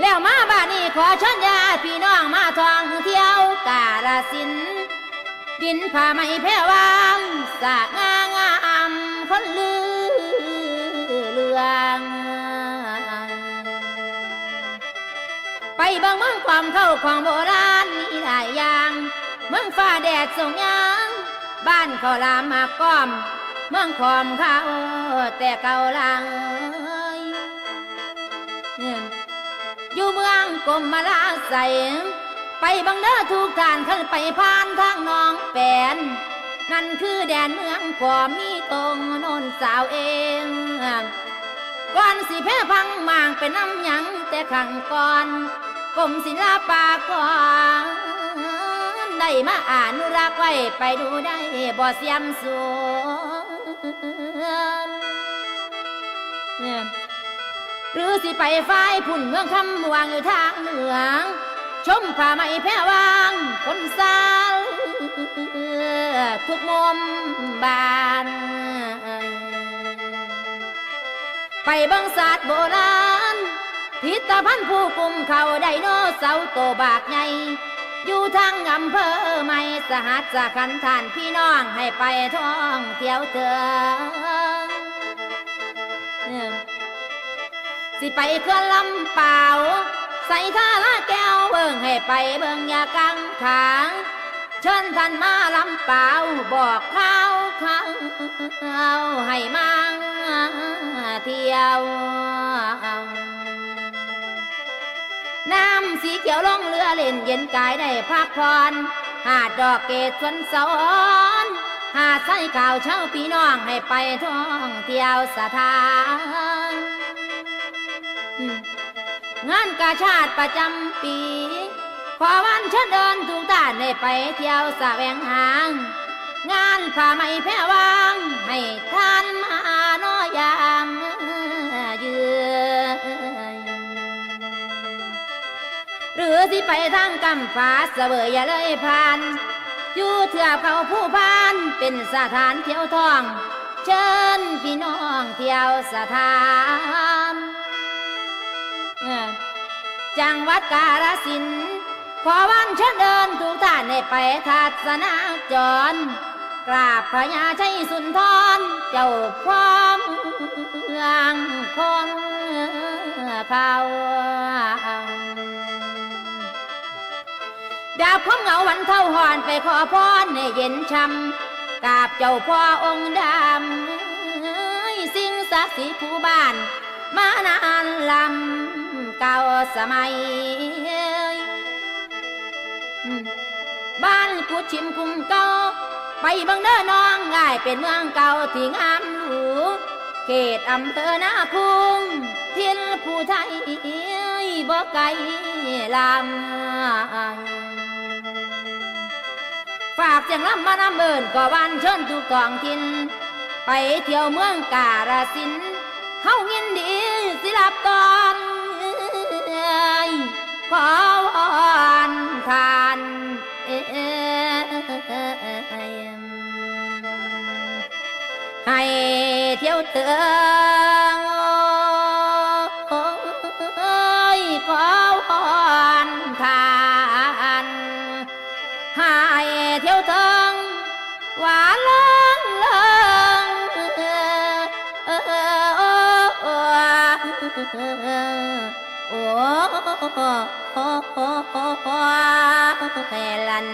แล้วมาบ้านนี้ขอเชิญญาติพี่น้องมาท่องเที่ยวกาลสิน ดินผ้าไหมแพรวางสะงางามคนลือเลืองไปบิ่งเมืองความเข้าของโบราณมีหลายอย่าง เมืองฟ้าแดดส่งยาง บ้านเขาลามมาก้อม เมืองขอมเขาแต่เก่าลัง กรมมาลาใส่ไปบังเด้อทุกท่านขึ้นไปผ่านทางหนองแปน นั่นคือแดนเมืองขอมมีตรงโนนสาวเองก่อนสิแพ้พังมางเป็นน้ำหยังแต่ขังก่อนกรมศิลปากรได้มาอ่านุรักษ์ไว้ไปดูได้บ่เสียมสูญเนี่ย หรือสิไปฝ่ายพุ่นเมืองคำวางอยู่ทางเหนือง ชมผ้าไหมแพรวางคนสาวทุกมุมบ้าน ไปบังศาสตร์โบราณ พิพิธภัณฑ์ผู้กุมเขาไดโนเสาร์โตบากใหญ่อยู่ทางอำเภอไม่สหัสสะขันทานพี่น้องให้ไปท่องเที่ยวเถอ สิไปเคลื่อนลำเปล่า ใส่ท่าละแก้วเบิ่งให้ไปเบิ่งอยากังขางเชิญท่านมาลำเปล่าบอกข้าวข้าวให้มาเที่ยวน้ำสีเขียวลงเรือเล่นเย็นกายได้พักผ่อนหาดดอกเกศสวนสอนหาดไส้ข่าวเช่าพี่น้องให้ไปท่องเที่ยวสถาน งานกาชาติประจำปี ขอวันเชิญเดินทุกท่านได้ไปเที่ยวสะแวงหางงานผ้าไหมแพรวางให้ท่านมาน้อยามเยือนหรือสิไปทางกำฟ้าเสวยอย่าเลยผ่านอยู่เถื่อเขาผู้พานเป็นสถานเที่ยวท่อง เชิญพี่น้องเที่ยวสถาน เออจังหวัดกาฬสินธุ์ขอวันเชิญเดินทุกท่านให้ไปทัศนาจร กราบพญาชัยสุนทร เจ้าความเมืองคนเขาดาบความเหงาวันเท่าหอนไปขอพรให้เย็นช่ำกราบเจ้าพ่อองค์ดำสิ่งศักดิ์สิทธิ์ผู้บ้าน มานานลำเก่าสมัย บ้านกุดชิมคุมเก่าไปบังเด้อน้องง่ายเป็นเมืองเก่าที่งามหรูเขตอำเภอนาคุงทินผู้ไทยบ่ไกลลำฝากเสียงลำมานำเบินก็วันเชิญทุกท้องถิ่นไปเที่ยวเมืองกาฬสินเฮายินดี ให้เที่ยวเตืองเอ้ยขอวอนทานให้เที่ยวเติงหวานเลิงเลิงโอ้โอ้โอ้แค่ลัน